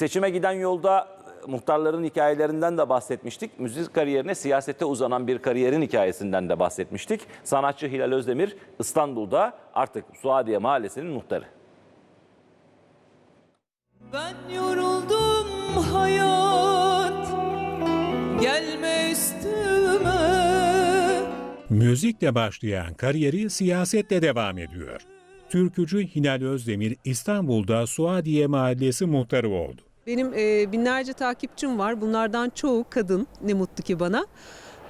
Seçime giden yolda e, muhtarların hikayelerinden de bahsetmiştik. Müzik kariyerine siyasete uzanan bir kariyerin hikayesinden de bahsetmiştik. Sanatçı Hilal Özdemir İstanbul'da artık Suadiye Mahallesi'nin muhtarı. Ben yoruldum hayat Gelme üstüme Müzikle başlayan kariyeri siyasetle devam ediyor. Türkücü Hilal Özdemir İstanbul'da Suadiye Mahallesi muhtarı oldu. Benim e, binlerce takipçim var. Bunlardan çoğu kadın. Ne mutlu ki bana.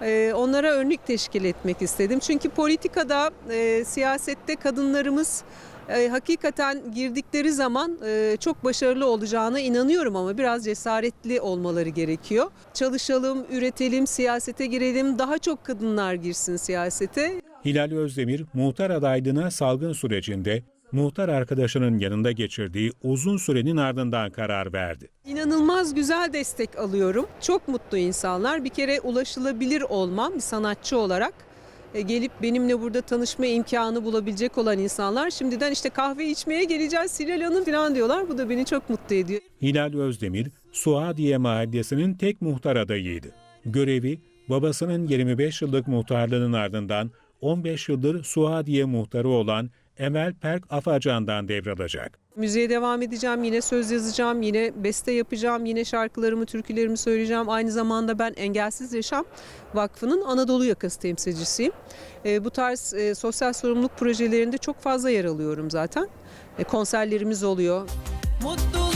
E, onlara örnek teşkil etmek istedim. Çünkü politikada, e, siyasette kadınlarımız e, hakikaten girdikleri zaman e, çok başarılı olacağına inanıyorum ama biraz cesaretli olmaları gerekiyor. Çalışalım, üretelim, siyasete girelim. Daha çok kadınlar girsin siyasete. Hilal Özdemir muhtar adaylığına salgın sürecinde muhtar arkadaşının yanında geçirdiği uzun sürenin ardından karar verdi. İnanılmaz güzel destek alıyorum. Çok mutlu insanlar. Bir kere ulaşılabilir olmam bir sanatçı olarak e, gelip benimle burada tanışma imkanı bulabilecek olan insanlar şimdiden işte kahve içmeye geleceğiz Hilal Hanım falan diyorlar. Bu da beni çok mutlu ediyor. Hilal Özdemir, Suadiye Mahallesi'nin tek muhtar adayıydı. Görevi babasının 25 yıllık muhtarlığının ardından 15 yıldır Suadiye muhtarı olan Emel Perk Afacan'dan devralacak. Müziğe devam edeceğim, yine söz yazacağım, yine beste yapacağım, yine şarkılarımı, türkülerimi söyleyeceğim. Aynı zamanda ben Engelsiz Yaşam Vakfı'nın Anadolu yakası temsilcisiyim. E, bu tarz e, sosyal sorumluluk projelerinde çok fazla yer alıyorum zaten. E, konserlerimiz oluyor. Mutlu